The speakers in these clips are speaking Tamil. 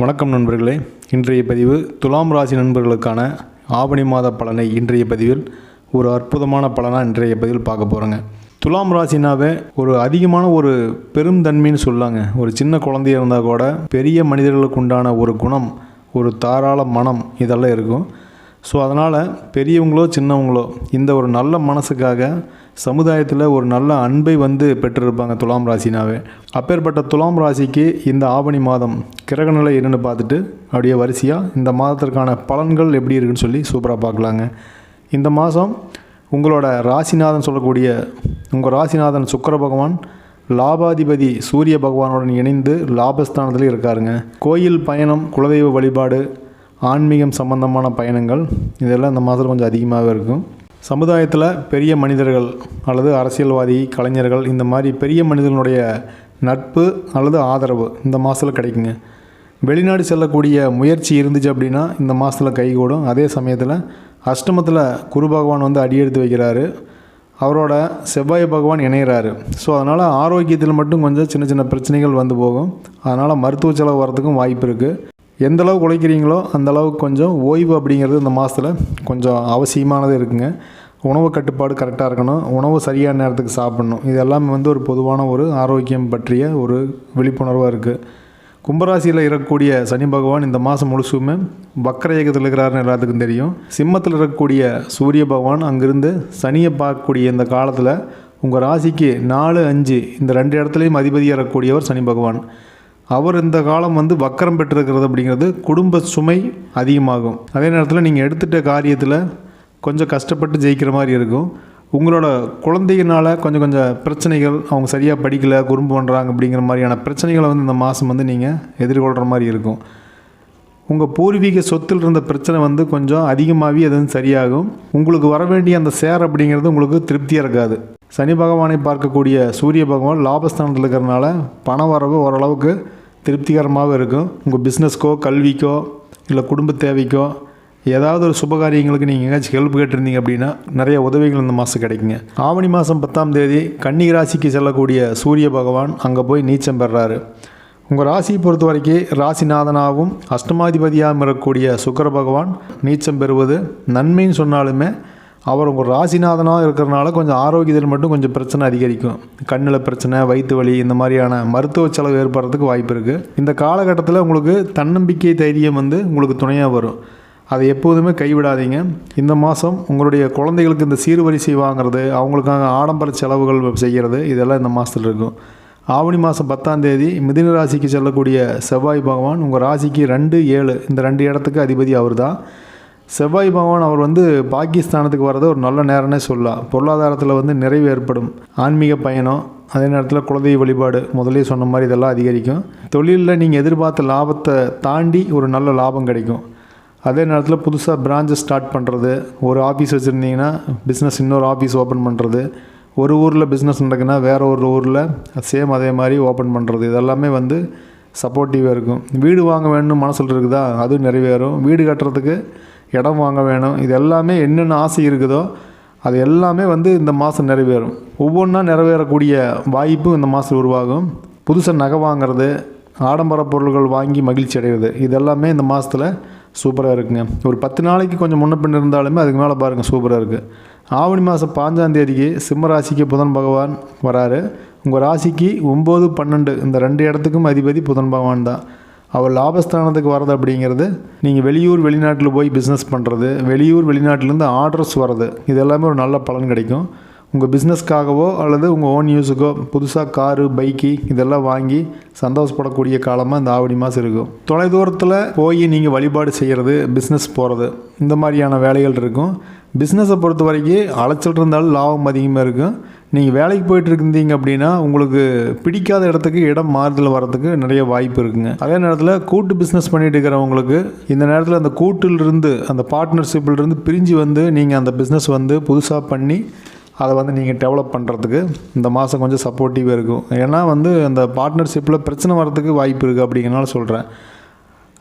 வணக்கம் நண்பர்களே. இன்றைய பதிவு துலாம் ராசி நண்பர்களுக்கான ஆவணி மாத பலனை இன்றைய பதிவில் ஒரு அற்புதமான பலனாக இன்றைய பதிவில் பார்க்க போகிறோங்க துலாம் ராசினாவே ஒரு அதிகமான ஒரு பெருந்தன்மைன்னு சொல்லாங்க. ஒரு சின்ன குழந்தையா இருந்தால் கூட பெரிய மனிதர்களுக்கு உண்டான ஒரு குணம் ஒரு தாராள மனம் இதெல்லாம் இருக்கும். ஸோ அதனால் பெரியவங்களோ சின்னவங்களோ இந்த ஒரு நல்ல மனசுக்காக சமுதாயத்தில் ஒரு நல்ல அன்பை வந்து பெற்றிருப்பாங்க துலாம் ராசினாவே. அப்பேற்பட்ட துலாம் ராசிக்கு இந்த ஆவணி மாதம் கிரகநிலை என்னென்னு பார்த்துட்டு அப்படியே வரிசையாக இந்த மாதத்திற்கான பலன்கள் எப்படி இருக்குன்னு சொல்லி சூப்பராக பார்க்கலாங்க. இந்த மாதம் உங்களோட ராசிநாதன் சொல்லக்கூடிய உங்கள் ராசிநாதன் சுக்கிர பகவான் லாபாதிபதி சூரிய பகவானுடன் இணைந்து லாபஸ்தானத்தில் இருக்காருங்க. கோயில் பயணம் குலதெய்வ வழிபாடு ஆன்மீகம் சம்பந்தமான பயணங்கள் இதெல்லாம் இந்த மாதத்தில் கொஞ்சம் அதிகமாகவே இருக்கும். சமுதாயத்தில் பெரிய மனிதர்கள் அல்லது அரசியல்வாதி கலைஞர்கள் இந்த மாதிரி பெரிய மனிதர்களுடைய நட்பு அல்லது ஆதரவு இந்த மாதத்தில் கிடைக்குங்க. வெளிநாடு செல்லக்கூடிய முயற்சி இருந்துச்சு அப்படின்னா இந்த மாதத்தில் கைகூடும். அதே சமயத்தில் அஷ்டமத்தில் குரு பகவான் வந்து அடியெடுத்து வைக்கிறாரு. அவரோட செவ்வாய் பகவான் இணைகிறாரு ஸோ அதனால் ஆரோக்கியத்தில் மட்டும் கொஞ்சம் சின்ன சின்ன பிரச்சனைகள் வந்து போகும். அதனால் மருத்துவ செலவு வரத்துக்கும் வாய்ப்பு இருக்குது எந்த அளவுக்கு உழைக்கிறீங்களோ அந்த அளவுக்கு கொஞ்சம் ஓய்வு அப்படிங்கிறது இந்த மாதத்தில் கொஞ்சம் அவசியமானது இருக்குங்க. உணவு கட்டுப்பாடு கரெக்டாக இருக்கணும். உணவு சரியான நேரத்துக்கு சாப்பிடணும். இது எல்லாமே வந்து ஒரு பொதுவான ஒரு ஆரோக்கியம் பற்றிய ஒரு விழிப்புணர்வாக இருக்குது கும்பராசியில் இருக்கக்கூடிய சனி பகவான் இந்த மாதம் முழுசுமே வக்கர இயக்கத்தில் இருக்கிறாருன்னு எல்லாத்துக்கும் தெரியும். சிம்மத்தில் இருக்கக்கூடிய சூரிய பகவான் அங்கிருந்து சனியை பார்க்கக்கூடிய இந்த காலத்தில் உங்கள் ராசிக்கு நாலு அஞ்சு இந்த ரெண்டு இடத்துலையும் அதிபதியாக இருக்கக்கூடியவர் சனி பகவான். அவர் இந்த காலம் வந்து வக்கரம் பெற்றிருக்கிறது அப்படிங்கிறது குடும்ப சுமை அதிகமாகும். அதே நேரத்தில் நீங்கள் எடுத்துகிட்ட காரியத்தில் கொஞ்சம் கஷ்டப்பட்டு ஜெயிக்கிற மாதிரி இருக்கும். உங்களோட குழந்தைகளால் கொஞ்சம் கொஞ்சம் பிரச்சனைகள் அவங்க சரியாக படிக்கலை குறும்பு பண்ணுறாங்க அப்படிங்கிற மாதிரியான பிரச்சனைகளை வந்து இந்த மாதம் வந்து நீங்கள் எதிர்கொள்கிற மாதிரி இருக்கும். உங்கள் பூர்வீக சொத்தில் இருந்த பிரச்சனை வந்து கொஞ்சம் அதிகமாகவே அது வந்து சரியாகும். உங்களுக்கு வர வேண்டிய அந்த சேர் அப்படிங்கிறது உங்களுக்கு திருப்தியாக இருக்காது. சனி பகவானை பார்க்கக்கூடிய சூரிய பகவான் லாபஸ்தானத்தில் இருக்கிறனால பண வரவு ஓரளவுக்கு திருப்திகரமாகவும் இருக்கும். உங்கள் பிஸ்னஸ்க்கோ கல்விக்கோ இல்லை குடும்ப தேவைக்கோ ஏதாவது ஒரு சுபகாரியங்களுக்கு நீங்கள் எங்கேயாச்சும் ஹெல்ப் கேட்டிருந்தீங்க அப்படின்னா நிறைய உதவிகள் இந்த மாதம் கிடைக்குங்க. ஆவணி மாதம் பத்தாம் தேதி கன்னி ராசிக்கு செல்லக்கூடிய சூரிய பகவான் அங்கே போய் நீச்சம் பெறாரு. உங்கள் ராசியை பொறுத்த வரைக்கும் ராசிநாதனாகவும் அஷ்டமாதிபதியாகவும் இருக்கக்கூடிய சுக்கர பகவான் நீச்சம் பெறுவது நன்மைன்னு சொன்னாலுமே அவர் உங்கள் ராசிநாதனாக இருக்கிறனால கொஞ்சம் ஆரோக்கியத்தில் மட்டும் கொஞ்சம் பிரச்சனை அதிகரிக்கும். கண்ணில் பிரச்சனை வயிற்று வலி இந்த மாதிரியான மருத்துவ செலவு ஏற்படுறதுக்கு வாய்ப்பு இருக்குது இந்த காலகட்டத்தில் உங்களுக்கு தன்னம்பிக்கை தைரியம் வந்து உங்களுக்கு துணையாக வரும். அதை எப்போதுமே கைவிடாதீங்க. இந்த மாதம் உங்களுடைய குழந்தைகளுக்கு இந்த சீர்வரிசை வாங்குறது அவங்களுக்காக ஆடம்பர செலவுகள் செய்கிறது இதெல்லாம் இந்த மாதத்தில் இருக்கும். ஆவணி மாதம் பத்தாம் தேதி மிதின ராசிக்கு செல்லக்கூடிய செவ்வாய் பகவான் உங்கள் ராசிக்கு ரெண்டு ஏழு இந்த ரெண்டு இடத்துக்கு அதிபதி அவர் தான் செவ்வாய் பகவான் அவர் வந்து பாகிஸ்தானத்துக்கு வர்றது ஒரு நல்ல நேரம்னே சொல்லலாம். பொருளாதாரத்தில் வந்து நிறைவு ஏற்படும். ஆன்மீக பயணம் அதே நேரத்தில் குலதெய்வ வழிபாடு முதலே சொன்ன மாதிரி இதெல்லாம் அதிகரிக்கும். தொழிலில் நீங்கள் எதிர்பார்த்த லாபத்தை தாண்டி ஒரு நல்ல லாபம் கிடைக்கும். அதே நேரத்தில் புதுசாக பிரான்ச்சை ஸ்டார்ட் பண்ணுறது ஒரு ஆஃபீஸ் வச்சுருந்தீங்கன்னா பிஸ்னஸ் இன்னொரு ஆஃபீஸ் ஓப்பன் பண்ணுறது ஒரு ஊரில் பிஸ்னஸ் நடக்குன்னா வேறு ஒரு ஊரில் சேம் அதே மாதிரி ஓப்பன் பண்ணுறது இதெல்லாமே வந்து சப்போர்ட்டிவாக இருக்கும். வீடு வாங்க வேணும்னு மனசில் இருக்குதா? அதுவும் நிறைவேறும். வீடு கட்டுறதுக்கு இடம் வாங்க வேணும். இது எல்லாமே என்னென்ன ஆசை இருக்குதோ அது எல்லாமே வந்து இந்த மாதம் நிறைவேறும். ஒவ்வொன்றா நிறைவேறக்கூடிய வாய்ப்பும் இந்த மாதம் உருவாகும். புதுசாக நகை வாங்கிறது ஆடம்பர பொருள்கள் வாங்கி மகிழ்ச்சி அடைகிறது இதெல்லாமே இந்த மாதத்தில் சூப்பராக இருக்குங்க. ஒரு பத்து நாளைக்கு கொஞ்சம் முன்ன பின் இருந்தாலுமே அதுக்கு மேலே பாருங்கள் சூப்பராக இருக்குது ஆவணி மாதம் பாஞ்சாம் தேதிக்கு சிம்ம ராசிக்கு புதன் பகவான் வராரு. உங்கள் ராசிக்கு ஒம்பது பன்னெண்டு இந்த ரெண்டு இடத்துக்கும் அதிபதி புதன் பகவான் தான். அவர் லாபஸ்தானத்துக்கு வர்றது அப்படிங்கிறது நீங்கள் வெளியூர் வெளிநாட்டில் போய் பிஸ்னஸ் பண்ணுறது வெளியூர் வெளிநாட்டிலேருந்து ஆர்டர்ஸ் வர்றது இது எல்லாமே ஒரு நல்ல பலன் கிடைக்கும். உங்கள் பிஸ்னஸ்க்காகவோ அல்லது உங்கள் ஓன் யூஸுக்கோ புதுசாக காரு பைக்கு இதெல்லாம் வாங்கி சந்தோஷப்படக்கூடிய காலமாக இந்த ஆவணி மாதம் இருக்கும். தொலைதூரத்தில் போய் நீங்கள் வழிபாடு செய்கிறது பிஸ்னஸ் போகிறது இந்த மாதிரியான வேலைகள் இருக்கும். பிஸ்னஸை பொறுத்த வரைக்கும் அலைச்சல் இருந்தாலும் லாபம் அதிகமாக இருக்கும். நீங்கள் வேலைக்கு போயிட்டு இருந்தீங்க அப்படின்னா உங்களுக்கு பிடிக்காத இடத்துக்கு இடம் மாறுதல் வரதுக்கு நிறைய வாய்ப்பு இருக்குங்க. அதே நேரத்தில் கூட்டு பிஸ்னஸ் பண்ணிட்டு இருக்கிறவங்களுக்கு இந்த நேரத்தில் அந்த கூட்டிலிருந்து அந்த பார்ட்னர்ஷிப்பிலிருந்து பிரிஞ்சு வந்து நீங்கள் அந்த பிஸ்னஸ் வந்து புதுசாக பண்ணி அதை வந்து நீங்கள் டெவலப் பண்ணுறதுக்கு இந்த மாதம் கொஞ்சம் சப்போர்ட்டிவாக இருக்கும். ஏன்னா வந்து அந்த பார்ட்னர்ஷிப்பில் பிரச்சனை வர்றதுக்கு வாய்ப்பு இருக்குது அப்படிங்கிறனால சொல்கிறேன்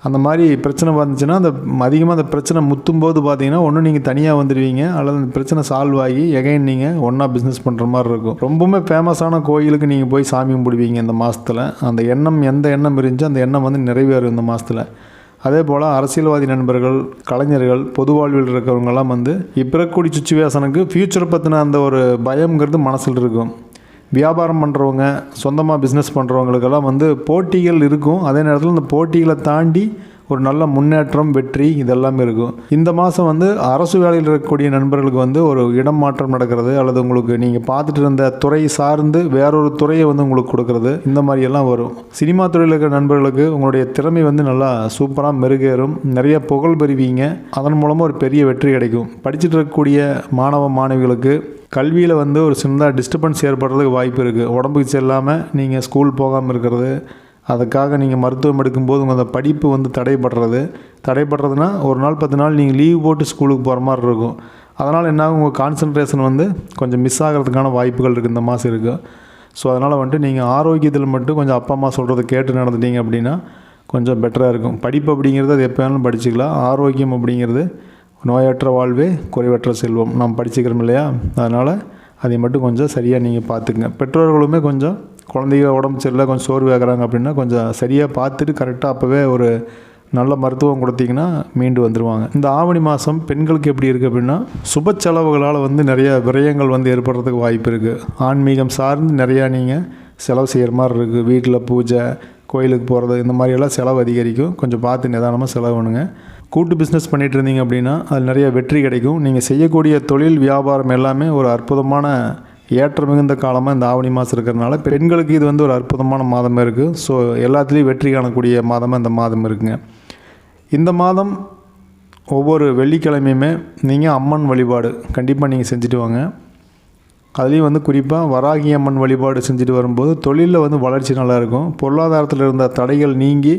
அந்த மாதிரி பிரச்சனை வந்துச்சுன்னா அந்த அதிகமாக அந்த பிரச்சனை முத்தும் போது பார்த்தீங்கன்னா ஒன்று நீங்கள் தனியாக வந்துடுவீங்க அல்லது அந்த பிரச்சனை சால்வ் ஆகி எகைன் நீங்கள் ஒன்றா பிஸ்னஸ் பண்ணுற மாதிரி இருக்கும். ரொம்பவுமே ஃபேமஸான கோயிலுக்கு நீங்கள் போய் சாமி கும்பிடுவீங்க இந்த மாதத்தில் அந்த எண்ணம் எந்த எண்ணம் இருந்துச்சோ அந்த எண்ணம் வந்து நிறைவேறும் இந்த மாதத்தில் அதே போல் அரசியல்வாதி நண்பர்கள் கலைஞர்கள் பொது வாழ்வில் இருக்கிறவங்கெல்லாம் வந்து இப்போ இருக்கக்கூடிய சுச்சுவேஷனுக்கு ஃப்யூச்சர் பற்றின அந்த ஒரு பயம்ங்கிறது மனசில் இருக்கும். வியாபாரம் பண்ணுறவங்க சொந்தமாக பிஸ்னஸ் பண்ணுறவங்களுக்கெல்லாம் வந்து போட்டிகள் இருக்கும். அதே நேரத்தில் இந்த போட்டிகளை தாண்டி ஒரு நல்ல முன்னேற்றம் வெற்றி இதெல்லாமே இருக்கும். இந்த மாதம் வந்து அரசு வேலையில் இருக்கக்கூடிய நண்பர்களுக்கு வந்து ஒரு இடம் மாற்றம் நடக்கிறது அல்லது உங்களுக்கு நீங்கள் பார்த்துட்டு இருந்த துறை சார்ந்து வேறொரு துறையை வந்து உங்களுக்கு கொடுக்கறது இந்த மாதிரி எல்லாம் வரும். சினிமா துறையில் இருக்கிற நண்பர்களுக்கு உங்களுடைய திறமை வந்து நல்லா சூப்பராக மெருகேறும். நிறைய புகழ் பெறுவீங்க. அதன் மூலமாக ஒரு பெரிய வெற்றி கிடைக்கும். படிச்சுட்டு இருக்கக்கூடிய மாணவ மாணவிகளுக்கு கல்வியில் வந்து ஒரு சின்னதாக டிஸ்டர்பன்ஸ் ஏற்படுறதுக்கு வாய்ப்பு இருக்குது உடம்புக்கு செல்லாமல் நீங்கள் ஸ்கூல் போகாமல் இருக்கிறது அதுக்காக நீங்கள் மருத்துவம் எடுக்கும்போது உங்கள் அந்த படிப்பு வந்து தடைப்படுறது தடைப்படுறதுனா ஒரு நாள் பத்து நாள் நீங்கள் லீவ் போட்டு ஸ்கூலுக்கு போகிற மாதிரி இருக்கும். அதனால் என்னாகும்? உங்கள் கான்சன்ட்ரேஷன் வந்து கொஞ்சம் மிஸ் ஆகிறதுக்கான வாய்ப்புகள் இருக்குது இந்த மாதம் இருக்குது ஸோ அதனால் வந்துட்டு நீங்கள் ஆரோக்கியத்தில் மட்டும் கொஞ்சம் அப்பா அம்மா சொல்கிறத கேட்டு நடந்துட்டீங்க அப்படின்னா கொஞ்சம் பெட்டராக இருக்கும். படிப்பு அப்படிங்கிறது அது எப்போ வேணாலும் படிச்சுக்கலாம். ஆரோக்கியம் அப்படிங்கிறது நோயற்ற வாழ்வே குறைவற்ற செல்வம். நாம் படிச்சுக்கிறோம் இல்லையா? அதனால் அதை மட்டும் கொஞ்சம் சரியாக நீங்கள் பார்த்துக்குங்க. பெற்றோர்களுமே கொஞ்சம் குழந்தைங்க உடம்பு சரியில்லை கொஞ்சம் சோர்வு ஆகிறாங்க அப்படின்னா கொஞ்சம் சரியாக பார்த்துட்டு கரெக்டாக அப்போவே ஒரு நல்ல மருத்துவம் கொடுத்தீங்கன்னா மீண்டு வந்துடுவாங்க இந்த ஆவணி மாதம் பெண்களுக்கு எப்படி இருக்குது அப்படின்னா சுப செலவுகளால் வந்து நிறைய விரயங்கள் வந்து ஏற்படுறதுக்கு வாய்ப்பு இருக்குது ஆன்மீகம் சார்ந்து நிறையா நீங்கள் செலவு செய்கிற மாதிரி இருக்குது வீட்டில் பூஜை கோயிலுக்கு போகிறது இந்த மாதிரியெல்லாம் செலவு அதிகரிக்கும். கொஞ்சம் பார்த்து நிதானமாக செலவு பண்ணுங்க. கூட்டு பிஸ்னஸ் பண்ணிகிட்டு இருந்தீங்க அப்படின்னா அதில் நிறைய வெற்றி கிடைக்கும். நீங்கள் செய்யக்கூடிய தொழில் வியாபாரம் எல்லாமே ஒரு அற்புதமான ஏற்ற மிகுந்த காலமாக இந்த ஆவணி மாதம் இருக்கிறனால பெண்களுக்கு இது வந்து ஒரு அற்புதமான மாதமாக இருக்குது ஸோ எல்லாத்துலேயும் வெற்றி காணக்கூடிய மாதமாக இந்த மாதம் இருக்குங்க. இந்த மாதம் ஒவ்வொரு வெள்ளிக்கிழமையுமே நீங்கள் அம்மன் வழிபாடு கண்டிப்பாக நீங்கள் செஞ்சுட்டு வாங்க. அதுலேயும் வந்து குறிப்பாக வராகி அம்மன் வழிபாடு செஞ்சுட்டு வரும்போது தொழிலில் வந்து வளர்ச்சி நல்லாயிருக்கும் பொருளாதாரத்தில் இருந்த தடைகள் நீங்கி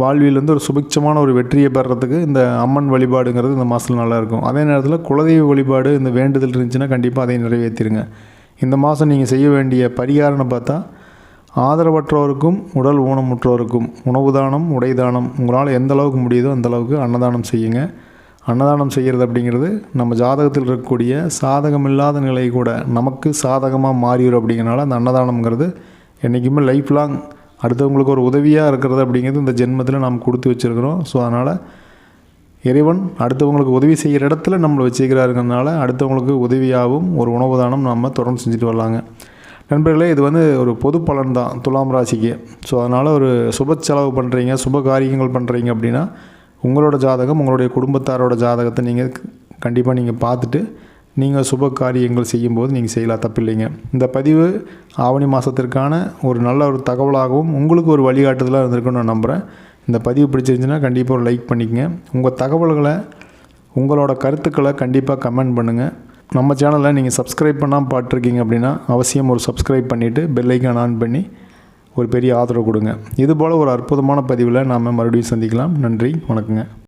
வாழ்வில் வந்து ஒரு சுபிட்சமான ஒரு வெற்றியை பெறத்துக்கு இந்த அம்மன் வழிபாடுங்கிறது இந்த மாதத்தில் நல்லாயிருக்கும் அதே நேரத்தில் குலதெய்வ வழிபாடு இந்த வேண்டுதல் இருந்துச்சுன்னா கண்டிப்பாக அதை நிறைவேற்றிடுங்க இந்த மாதம் நீங்கள் செய்ய வேண்டிய பரிகாரம்னு பார்த்தா ஆதரவற்றோருக்கும் உடல் ஊனமுற்றோருக்கும் உணவு தானம் உடை தானம் உங்களால் எந்த அளவுக்கு முடியுதோ அந்த அளவுக்கு அன்னதானம் செய்யுங்க. அன்னதானம் செய்கிறது அப்படிங்கிறது நம்ம ஜாதகத்தில் இருக்கக்கூடிய சாதகமில்லாத நிலை கூட நமக்கு சாதகமாக மாறிடும் அப்படிங்கிறனால அந்த அன்னதானம்ங்கிறது என்றைக்குமே லைஃப் லாங் அடுத்தவங்களுக்கு ஒரு உதவியாக இருக்கிறது அப்படிங்கிறது இந்த ஜென்மத்தில் நாம் கொடுத்து வச்சுருக்கிறோம். ஸோ அதனால் இறைவன் அடுத்தவங்களுக்கு உதவி செய்கிற இடத்துல நம்மளை வச்சுக்கிறாருங்கிறதுனால அடுத்தவங்களுக்கு உதவியாகவும் ஒரு உணவு தானம் நம்ம தொடர்ந்து செஞ்சுட்டு வரலாங்க. நண்பர்களே இது வந்து ஒரு பொது பலன் தான் துலாம் ராசிக்கு. ஸோ அதனால் ஒரு சுப செலவு பண்ணுறீங்க சுப காரியங்கள் பண்ணுறீங்க அப்படின்னா உங்களோட ஜாதகம் உங்களுடைய குடும்பத்தாரோட ஜாதகத்தை நீங்கள் கண்டிப்பாக நீங்கள் பார்த்துட்டு நீங்கள் சுப காரியங்கள் செய்யும்போது நீங்கள் செய்யலாம் தப்பில்லைங்க. இந்த பதிவு ஆவணி மாதத்திற்கான ஒரு நல்ல ஒரு தகவலாகவும் உங்களுக்கு ஒரு வழிகாட்டுதலாக இருந்திருக்குன்னு நான் நம்புகிறேன் இந்த பதிவு பிடிச்சிருந்துச்சுன்னா கண்டிப்பாக ஒரு லைக் பண்ணிக்கங்க. உங்கள் தகவல்களை உங்களோட கருத்துக்களை கண்டிப்பாக கமெண்ட் பண்ணுங்கள் நம்ம சேனலை நீங்கள் சப்ஸ்கிரைப் பண்ணால் பார்த்துருக்கீங்க அப்படின்னா அவசியம் ஒரு சப்ஸ்கிரைப் பண்ணிவிட்டு பெல்லைக்கான் ஆன் பண்ணி ஒரு பெரிய ஆதரவு கொடுங்க. இதுபோல் ஒரு அற்புதமான பதிவில் நாம் மறுபடியும் சந்திக்கலாம். நன்றி வணக்கங்க.